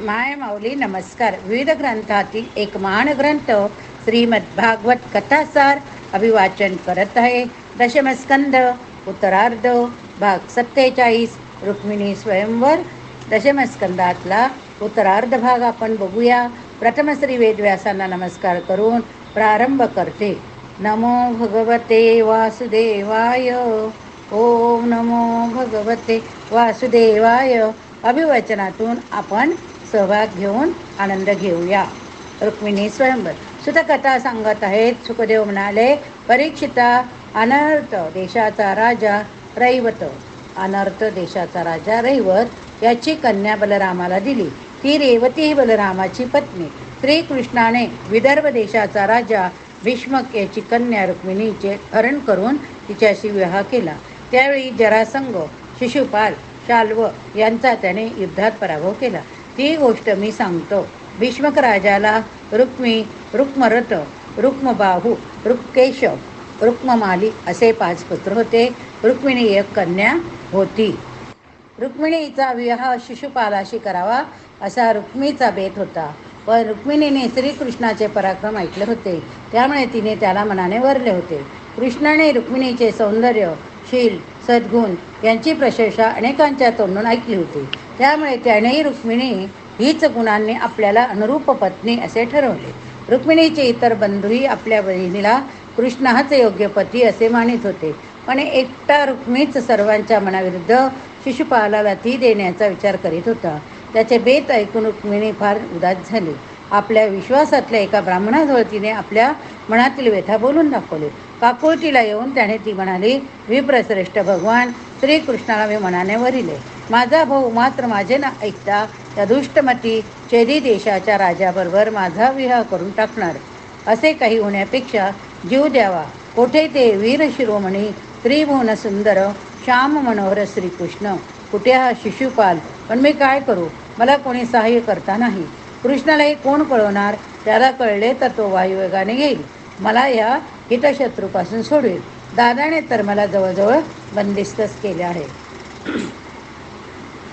माय माऊली नमस्कार. विविध ग्रंथातील एक महान ग्रंथ श्रीमद्भागवत कथासार अभिवाचन करत आहे. दशमस्कंद उत्तरार्ध भाग सत्तेचाळीस रुक्मिणी स्वयंवर. दशमस्कंदातला उत्तरार्ध भाग आपण बघूया. प्रथम श्री वेदव्यासांना नमस्कार करून प्रारंभ करते. नमो भगवते वासुदेवाय. ओम नमो भगवते वासुदेवाय. अभिवचनातून आपण सहभाग घेऊन आनंद घेऊया. रुक्मिणी स्वयंवर. सुतकथा सांगत आहेत. सुखदेव म्हणाले परीक्षिता अनर्थ देशाचा राजा रैवत. अनर्थ देशाचा राजा रैवत याची कन्या बलरामाला दिली. ती रेवती ही बलरामाची पत्नी. श्रीकृष्णाने विदर्भ देशाचा राजा भीष्मक याची कन्या रुक्मिणीचे हरण करून तिच्याशी विवाह केला. त्यावेळी जरासंग शिशुपाल शाल्व यांचा त्याने युद्धात पराभव केला. ती गोष्ट मी सांगतो. भीष्मक राजाला रुक्मी रुक्मरथ रुक्मबाहू रुक्केश रुक्ममाली असे पाच पुत्र होते. रुक्मिणी एक कन्या होती. रुक्मिणीचा विवाह शिशुपालाशी करावा असा रुक्मीचा बेत होता. पण रुक्मिणीने श्रीकृष्णाचे पराक्रम ऐकले होते. त्यामुळे तिने त्याला मनाने वरले होते. कृष्णाने रुक्मिणीचे सौंदर्य शील सद्गुण यांची प्रशंसा अनेकांच्या तोंडून ऐकली होती. त्यामुळे त्यानेही रुक्मिणी हीच गुणांनी आपल्याला अनुरूप पत्नी असे ठरवले. रुक्मिणीचे इतर बंधूही आपल्या बहिणीला कृष्ण हाच योग्य पती असे मानित होते. पण एकटा रुक्मीच सर्वांच्या मनाविरुद्ध शिशुपालाला ती देण्याचा विचार करीत होता. त्याचे बेत ऐकून रुक्मिणी फार उदास झाली. आपल्या विश्वासातल्या एका ब्राह्मणाजवळ तिने आपल्या मनातील व्यथा बोलून दाखवले. काकुळतीला येऊन त्याने ती म्हणाली विप्रश्रेष्ठ भगवान श्रीकृष्णाला मी मनाने वरिले. माझा भाऊ मात्र माझे ना ऐकता त्या दुष्टमती चेदी देशाच्या राजाबरोबर माझा विवाह करून टाकणार. असे काही होण्यापेक्षा जीव द्यावा. कोठे ते वीर शिरोमणी त्रिभुवन सुंदर श्याम मनोहर श्रीकृष्ण कुठे हा शिशुपाल? पण मी काय करू? मला कोणी सहाय्य करता नाही. कृष्णालाही कोण कळवणार? त्याला कळले तर तो वायुवेगाने येईल. मला या हितशत्रूपासून सोडवेल. दादाने तर मला जवळजवळ बंदिस्तच केले आहे.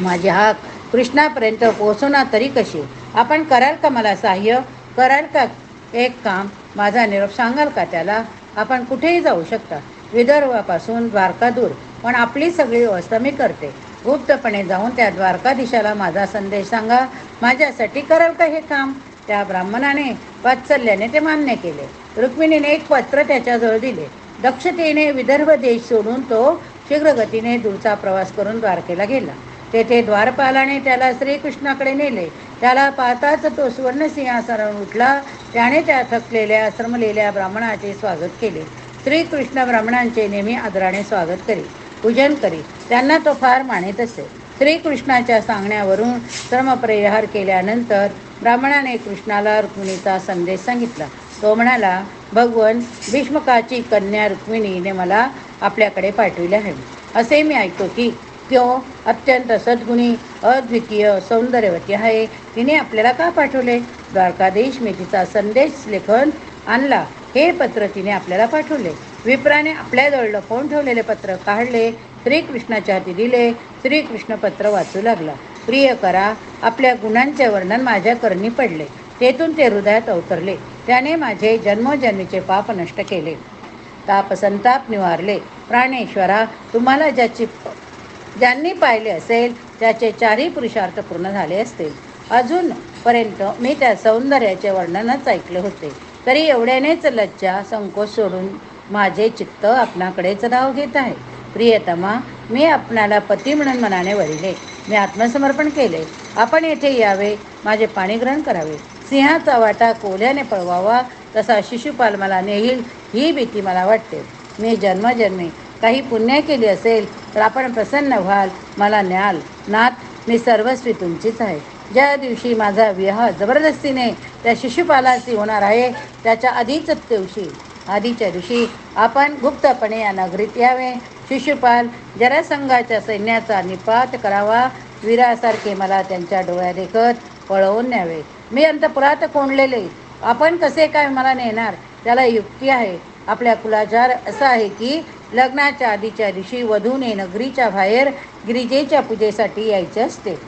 माझी हात कृष्णापर्यंत पोहोचवणार तरी कशी? आपण कराल का मला सहाय्य? कराल का? एक काम माझा निरोप सांगाल का त्याला? आपण कुठेही जाऊ शकता. विदर्भापासून द्वारका दूर. पण आपली सगळी व्यवस्था मी करते. गुप्तपणे जाऊन त्या द्वारकाधीशाला माझा संदेश सांगा. माझ्यासाठी कराल का हे काम? त्या ब्राह्मणाने वात्सल्याने ते मान्य केले. रुक्मिणीने एक पत्र त्याच्याजवळ दिले. दक्षतेने विदर्भ देश सोडून तो शीघ्रगतीने दूरचा प्रवास करून द्वारकेला गेला. तेथे द्वारपालाने त्याला श्रीकृष्णाकडे नेले. त्याला पाहताच तो सुवर्णसिंहासनावर उठला. त्याने त्या थकलेल्या श्रमलेल्या ब्राह्मणाचे स्वागत केले. श्रीकृष्ण ब्राह्मणांचे नेहमी आदराने स्वागत करी पूजन करी त्यांना तो फार मानित असे. श्रीकृष्णाच्या सांगण्यावरून श्रमपरिहार केल्यानंतर ब्राह्मणाने कृष्णाला रुक्मिणीचा संदेश सांगितला. तो म्हणाला भगवन भीष्मकाची कन्या रुक्मिणीने मला आपल्याकडे पाठविले आहे असे मी ऐकतो की क्यों अत्यंत सद्गुणी अद्वितीय सौंदर्यवती आहे. तिने आपल्याला का पाठवले? द्वारकाधीश मी तिचा संदेश लेखन आणला. हे पत्र तिने आपल्याला पाठवले. विप्राने आपल्याजवळ लपवून ठेवलेले पत्र काढले. श्रीकृष्णाच्या हाती दिले. श्रीकृष्ण पत्र वाचू लागला. प्रिय करा आपल्या गुणांचे वर्णन माझ्या करणी पडले. तेथून ते हृदयात अवतरले. त्याने माझे जन्मोजन्मीचे पाप नष्ट केले. ताप संताप निवारले. प्राणेश्वरा तुम्हाला ज्याची ज्यांनी पाहिले असेल त्याचे चारही पुरुषार्थ पूर्ण झाले असतील. अजूनपर्यंत मी त्या सौंदर्याचे वर्णनच ऐकले होते. तरी एवढ्यानेच लज्जा संकोच सोडून माझे चित्त आपणाकडेच नाव घेत आहे. प्रियतमा मी आपणाला पती म्हणून मनाने वरिले. मी आत्मसमर्पण केले. आपण येथे यावे माझे पाणीग्रहण करावे. सिंहाचा वाटा कोल्याने पळवावा तसा शिशुपाल मला नेईल ही भीती मला वाटते. मी जन्मजन्मी काही पुण्य केली असेल तर आपण प्रसन्न व्हाल मला न्याल. नाथ मी सर्वस्वी तुमचीच आहे. ज्या दिवशी माझा विवाह जबरदस्तीने त्या शिशुपालाशी होणार आहे त्याच्या आधीच दिवशी आधीच्या दिवशी आपण गुप्तपणे या नगरीत यावे. शिशुपाल जरासंघाच्या सैन्याचा निपात करावा. वीरासारखे मला त्यांच्या डोळ्या देखत पळवून न्यावे. मी अंतपुरात कोंडलेले. आपण कसे काय मला नेणार? त्याला युक्ती आहे. आपल्या कुलाचार असा आहे की लग्नाच्या आधीच्या दिवशी वधूने नगरीच्या बाहेर गिरिजेच्या पूजेसाठी यायचे असते.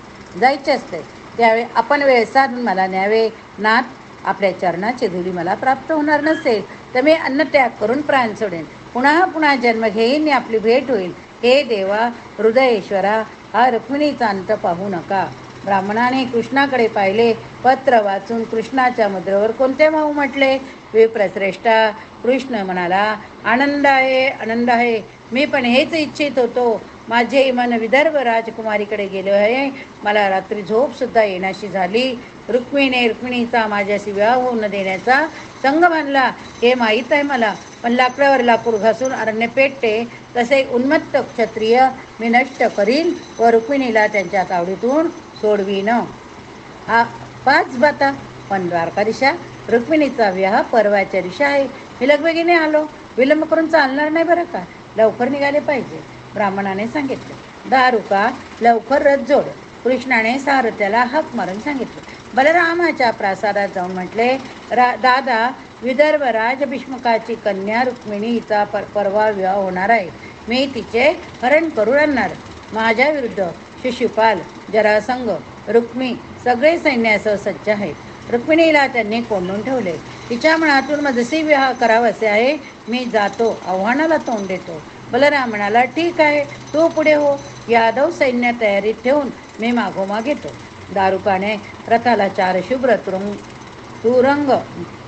जायचे असते. त्यावेळी आपण वेळ साधून मला न्यावे. नाथ आपल्या चरणाची धुली मला प्राप्त होणार नसेल तर मी अन्नत्याग करून प्राण सोडेन. पुन्हा पुन्हा जन्म घेईन आपली भेट होईल. हे देवा हृदयेश्वरा हा रुक्मिणीचा अंत पाहू नका. ब्राह्मणाने कृष्णाकडे पाहिले. पत्र वाचून कृष्णाच्या मुद्रेवर कोणते भाऊ म्हटले? विप्रश्रेष्ठा कृष्ण म्हणाला आनंद आहे आनंद आहे. मी पण हेच इच्छित होतो. माझे मन विदर्भ राजकुमारीकडे गेले आहे. मला रात्री झोपसुद्धा येण्याशी झाली. रुक्मिणी रुक्मिणीचा माझ्याशी विवाह होऊ न देण्याचा संग बांधला. हे माहीत आहे मला. पण लाकडावर लाकूड घासून अरण्य पेटते. तसे उन्मत्त क्षत्रिय मी नष्ट करीन व रुक्मिणीला त्यांच्या तावडीतून सोडवीन. हा पाच बाता. पण द्वारकादिशा रुक्मिणीचा विवाह परवाच्या दिशा आहे. मी आलो. विलंब करून चालणार नाही बरं का? लवकर निघाले पाहिजे. ब्राह्मणाने सांगितले. दारुका लवकर रथ जोड. कृष्णाने सारथ्याला हक मारून सांगितले. बलरामाच्या प्रासादात जाऊन म्हटले रा दादा विदर्भ राजभिष्मकाची कन्या रुक्मिणी हिचा पर परवा विवाह होणार आहे. मी तिचे हरण करून आणणार. माझ्या विरुद्ध शिशुपाल जरासंग रुक्मी सगळे सैन्यासह सज्ज आहेत. रुक्मिणीला त्यांनी कोंडून ठेवले. तिच्या मनातून जसे विवाह करावासे आहे. मी जातो आव्हानाला तोंड देतो. बलराम म्हणाला ठीक आहे तू पुढे हो. यादव सैन्य तयारीत ठेवून मी मागोमाग येतो. दारुकाने रथाला चार शुभ्र तुरुंग तुरंग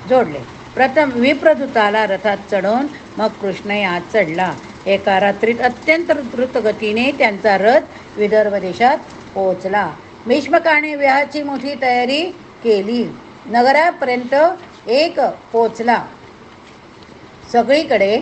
जोडले. प्रथम विप्रदूताला रथात चढवून मग कृष्ण यात चढला. एका रात्रीत अत्यंत द्रुतगतीने त्यांचा रथ विदर्भ देशात पोहोचला. भीष्मकाने विवाहाची मोठी तयारी केली. नगरापर्यंत एक पोचला. सगळीकडे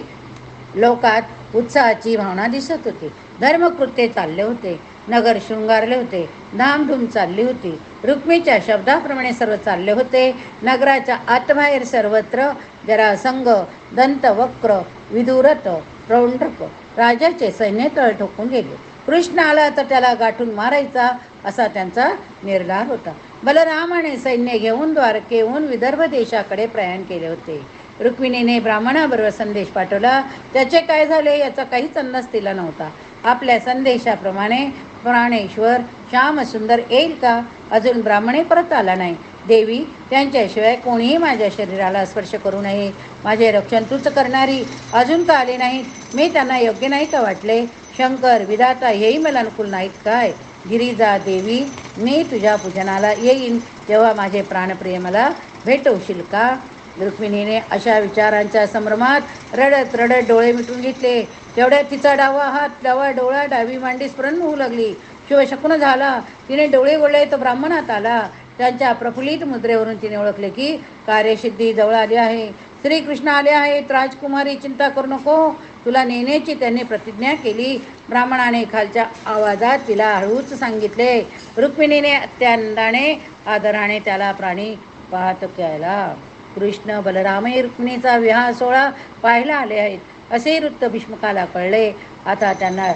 लोकात उत्साहाची भावना दिसत होती. धर्मकृत्ये चालले होते. नगर शृंगारले होते. धामधूम चालली होती. रुक्मीच्या शब्दाप्रमाणे सर्व चालले होते. नगराच्या आतबाहेर सर्वत्र जरासंग दंतवक्र विदुरत प्रौंडक राजाचे सैन्य तळ ठोकून गेले. कृष्ण आला तर त्याला गाठून मारायचा असा त्यांचा निर्धार होता. बलरामाने सैन्य घेऊन द्वारकेहून विदर्भ देशाकडे प्रयाण केले होते. रुक्मिणीने ब्राह्मणाबरोबर संदेश पाठवला त्याचे काय झाले याचा काहीच अंदाज तिला नव्हता. आपल्या संदेशाप्रमाणे प्राणेश्वर श्यामसुंदर येईल का? अजून ब्राह्मणे परत आला नाही. देवी त्यांच्याशिवाय कोणीही माझ्या शरीराला स्पर्श करू नये. माझे रक्षण तूच करणारी. अजून का आले नाहीत. मी त्यांना योग्य नाही का वाटले? शंकर विधाता हेही मला अनुकूल नाहीत काय? गिरिजा देवी मी तुझ्या पूजनाला येईन. तेव्हा माझे प्राणप्रिय मला भेटवशील का? रुक्मिणीने अशा विचारांच्या संभ्रमात रडत रडत डोळे मिटून घेतले. तेवढ्यात तिचा डावा हात डावा डोळा डावी मांडी स्मरण होऊ लागली. शिवशकुन झाला. तिने डोळे गोळले तो ब्राह्मणात आला. त्यांच्या प्रफुल्लित मुद्रेवरून तिने ओळखले की कार्यसिद्धी जवळ आली आहे. श्रीकृष्ण आले आहेत. राजकुमारी चिंता करू नको. तुला नेण्याची त्यांनी प्रतिज्ञा केली. ब्राह्मणाने खालच्या आवाजात तिला हळूच सांगितले रुक्मिणीने अत्यानंदाने आदराने त्याला प्राणी पाहत केला. कृष्ण बलरामही रुक्मिणीचा विवाह सोहळा पाहायला आले आहेत. असे वृत्त भीष्मकाला कळले. आता त्यांना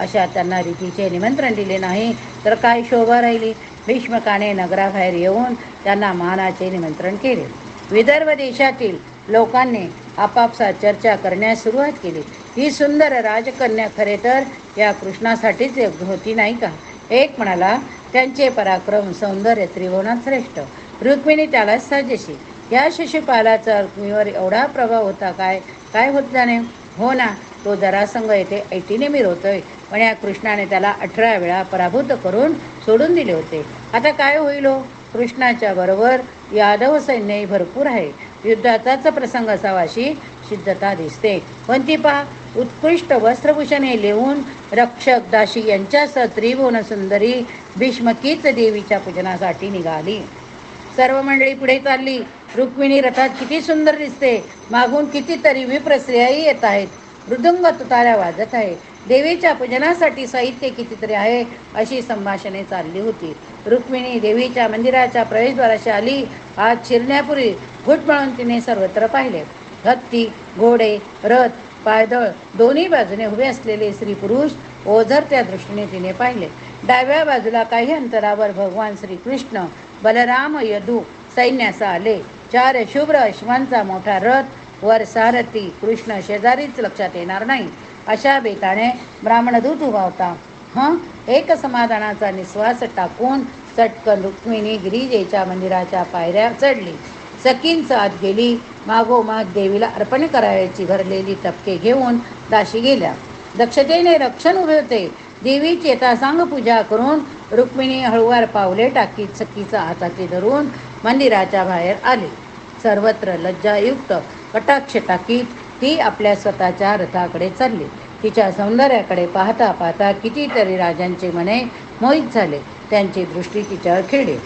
अशा त्यांना रीतीचे निमंत्रण दिले नाही तर काय शोभा राहिली? भीष्मकाने नगराबाहेर येऊन त्यांना मानाचे निमंत्रण केले. विदर्भ देशातील लोकांनी आपापसात चर्चा करण्यास सुरुवात केली. ही सुंदर राजकन्या खरे तर या कृष्णासाठीच योग्य होती नाही का? एक म्हणाला त्यांचे पराक्रम सौंदर्य त्रिभुवनात श्रेष्ठ. रुक्मिणी त्यालाच साजेशी या शिशुपालाचा रुक्मीवर एवढा प्रभाव होता काय? काय होत जाणे? हो ना तो जरासंग येथे ऐटीने मिरवतोय. पण या कृष्णाने त्याला अठरा वेळा पराभूत करून सोडून दिले होते. आता काय होईल हो? कृष्णाच्या बरोबर यादव सैन्यही भरपूर आहे. युद्धाचाच प्रसंग असावा अशी सिद्धता दिसते. पण ती पहा उत्कृष्ट वस्त्रभूषणे लिहून रक्षक दाशी यांच्यासह त्रिभुवन सुंदरी भीष्मकीच देवीच्या पूजनासाठी निघाली. सर्व मंडळी पुढे चालली. रुक्मिणी रथात किती सुंदर दिसते. मागून कितीतरी विप्रस्त्रियाही येत आहेत. मृदुंग तुताऱ्या वाजत आहे. देवीच्या पूजनासाठी साहित्य कितीतरी आहे अशी संभाषणे चालली होती. रुक्मिणी देवीच्या मंदिराच्या प्रवेशद्वाराशी आली. आज शिरण्यापूर्वी घुटमळून तिने सर्वत्र पाहिले. हत्ती घोडे रथ पायदळ दोन्ही बाजूने उभे असलेले स्त्री पुरुष ओझर त्या दृष्टीने तिने पाहिले. डाव्या बाजूला काही अंतरावर भगवान श्रीकृष्ण बलराम यदू सैन्यास आले. चार शुभ्र अश्वांचा मोठा रथ वर सारथी कृष्ण शेजारीच लक्षात येणार नाही. अशा बेताने ब्राह्मणदूत उभा होता. हं? एक समाधानाचा निश्वास टाकून चटकन रुक्मिणी गिरिजेच्या मंदिराच्या पायऱ्या चढली. सकींच आत गेली. मागोमाग देवीला अर्पण करायची भरलेली टपके घेऊन दाशी गेल्या. दक्षतेने रक्षण उभे होते. देवी चेतासांग पूजा करून रुक्मिणी हळुवार पावले टाकीत सखीचा हाताची धरून मंदिराच्या बाहेर आली. सर्वत्र लज्जायुक्त कटाक्ष टाकीत ती आपल्या स्वतःच्या रथाकडे चालली. तिच्या सौंदर्याकडे पाहता पाहता कितीतरी राजांचे मने मोहित झाले. त्यांची दृष्टी तिच्यावर खिळली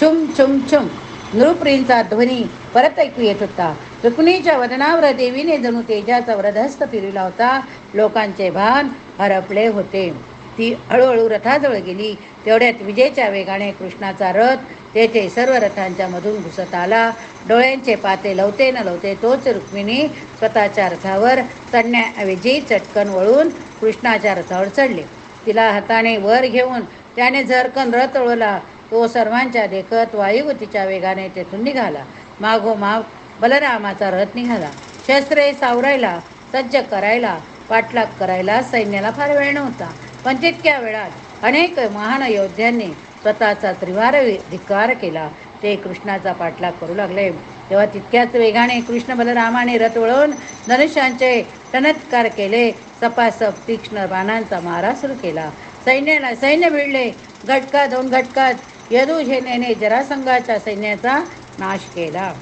छुम छुम छुम. नृप्रींचा ध्वनी परत ऐकू येत होता. रुक्मिणीच्या वदनावर देवीने जणू तेजाचा व्रधस्त फिरविला होता. लोकांचे भान हरपले होते. ती हळूहळू रथाजवळ गेली. तेवढ्यात विजेच्या वेगाने कृष्णाचा रथ तेथे सर्व रथांच्या मधून घुसत आला. डोळ्यांचे पाते लवते न लवते तोच रुक्मिणी स्वतःच्या रथावर चढण्याऐवजी चटकन वळून कृष्णाच्या रथावर चढले. तिला हाताने वर घेऊन त्याने झरकन रथ वळवला तो सर्वांच्या देखत वायुगतीच्या वेगाने तेथून निघाला. मागोमाग बलरामाचा रथ निघाला. शस्त्रे सावरायला सज्ज करायला पाठलाग करायला सैन्याला फार वेळ नव्हता. पण तितक्या वेळात अनेक महान योद्ध्यांनी स्वतःचा त्रिवार धिक्कार केला. ते कृष्णाचा पाठलाग करू लागले. तेव्हा तितक्याच वेगाने कृष्ण बलरामाने रथ वळवून धनुष्यांचे टनत्कार केले. सपासप तीक्ष्ण बाणांचा मारा सुरू केला. सैन्याला सैन्य भिडले घटका दोन घटकात यदुझेनेने जरासंघाच्या सैन्याचा नाश केला.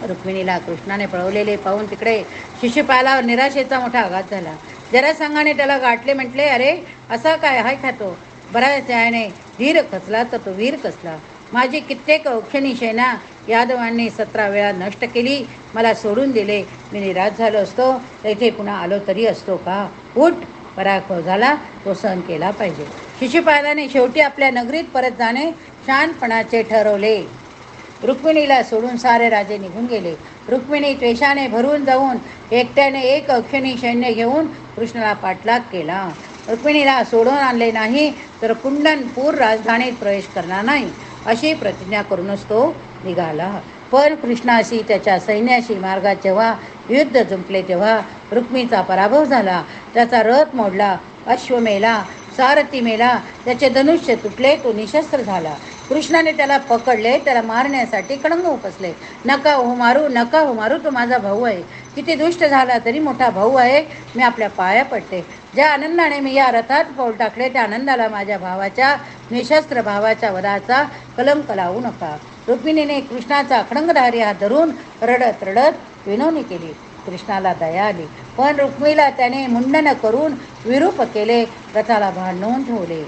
रुक्मिणीला कृष्णाने पळवलेले पाहून तिकडे शिशुपालावर निराशेचा मोठा आघात झाला. जरासंघाने त्याला गाठले म्हटले अरे असा काय? हाय खातो बऱ्याच याने धीर खचला तर तो वीर कसला? माझी कित्येक औक्षणी सेना यादवांनी सतरा वेळा नष्ट केली मला सोडून दिले. मी निराश झालो असतो. तेथे इथे पुन्हा आलो तरी असतो का? उठ पराभव झाला तो सहन केला पाहिजे. शिशुपालाने शेवटी आपल्या नगरीत परत जाणे शानपणाचे ठरवले. रुक्मिणीला सोडून सारे राजे निघून गेले. रुक्मिणी त्वेषाने भरून जाऊन एकट्याने एक अक्षणी सैन्य घेऊन कृष्णाला पाठलाग केला. रुक्मिणीला सोडून आणले नाही तर कुंडनपूर राजधानीत प्रवेश करणार नाही. अशी प्रतिज्ञा करूनच तो निघाला. पण कृष्णाशी त्याच्या सैन्याशी मार्गात जेव्हा युद्ध जुंपले तेव्हा रुक्मीचा पराभव झाला. त्याचा रथ मोडला. अश्व मेला सारथी मेला त्याचे धनुष्य तुटले तो निशस्त्र झाला. कृष्णाने त्याला पकडले त्याला मारण्यासाठी कडंग उपसले. नका हो मारू नका हो मारू तो माझा भाऊ आहे. किती दुष्ट झाला तरी मोठा भाऊ आहे. मी आपल्या पाया पडते. ज्या आनंदाने मी या रथात पाऊल टाकले त्या आनंदाला माझ्या भावाच्या निशस्त्र भावाच्या वधाचा कलंक लावू नका. रुक्मिणीने कृष्णाचा खडंगधारी हात धरून रडत रडत विनवणी केली. कृष्णाला दया आली. पण रुक्मिणीला त्याने मुंडन करून विरूप केले. रथाला भांडवून ठेवले.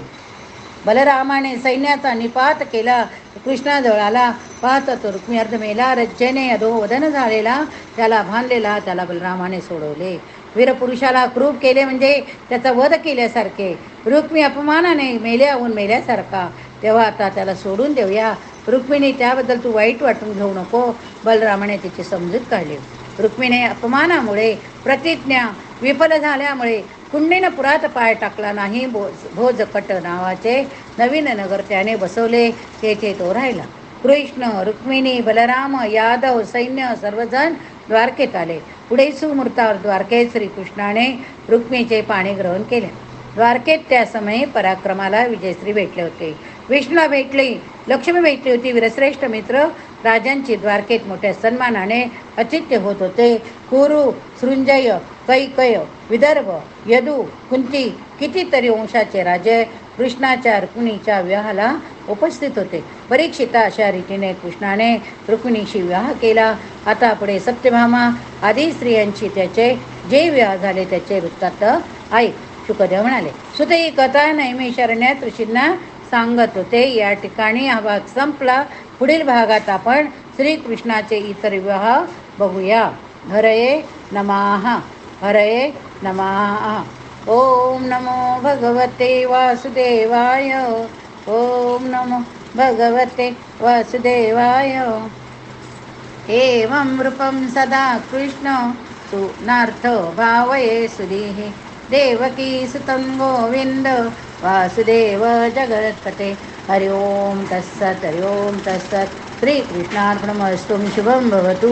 बलरामाने सैन्याचा निपात केला. कृष्णाजवळ आला पाहत तो रुक्मी अर्ध मेला रज्जेने अधोवदन झालेला. त्याला भानलेला. त्याला बलरामाने सोडवले. वीरपुरुषाला क्रूप केले म्हणजे त्याचा वध केल्यासारखे. रुक्मी अपमानाने मेल्याहून मेल्यासारखा. तेव्हा आता त्याला सोडून देऊया. रुक्मिणी त्याबद्दल तू वाईट वाटून घेऊ नको. बलरामाने तिची समजूत काढली. रुक्मिणी अपमानामुळे प्रतिज्ञा विफल झाल्यामुळे कुंडीनं पुरात पाय टाकला नाही भोज भोजकट नावाचे नवीन नगर त्याने बसवले. तेथे तो राहिला. कृष्ण रुक्मिणी बलराम यादव सैन्य सर्वजण द्वारकेत आले. पुढे सुमूर्तावर द्वारकेत श्रीकृष्णाने रुक्मीचे पाणी ग्रहण केले. द्वारकेत त्या समयी पराक्रमाला विजयश्री भेटले होते. विष्णूला भेटली लक्ष्मी भेटली होती वीरश्रेष्ठ मित्र. राजांची द्वारकेत मोठ्या सन्मानाने अचित्य होत होते. कुरु सृंजय कैकय विदर्भ यदू कुंती कितीतरी वंशाचे राजे कृष्णाच्या रुक्मिणीच्या विवाहाला उपस्थित होते. परीक्षिता अशा रीतीने कृष्णाने रुक्मिणीशी विवाह केला. आता पुढे सत्यभामा आदी स्त्रियांची त्याचे जे विवाह झाले त्याचे वृत्तांत ऐक. शुकदेव म्हणाले सुते ही कथा नेहमी शरण्यात ऋषींना सांगत होते. या ठिकाणी हा भाग संपला. पुढील भागात आपण श्रीकृष्णाचे इतर विवाह बघूया. हरये नमाहा हरये नमाहा ओम नमो भगवते वासुदेवाय. ओम नमो भगवते वासुदेवाय. एवं रूपं सदा कृष्ण सुनार्थ भावये सुधीः देवकी सुतं गोविन्द वासुदेव जगत्पते। हरि ओं तत्सत् हरि ओं तत्सत्। श्रीकृष्णार्पणमस्तु शुभं भवतु।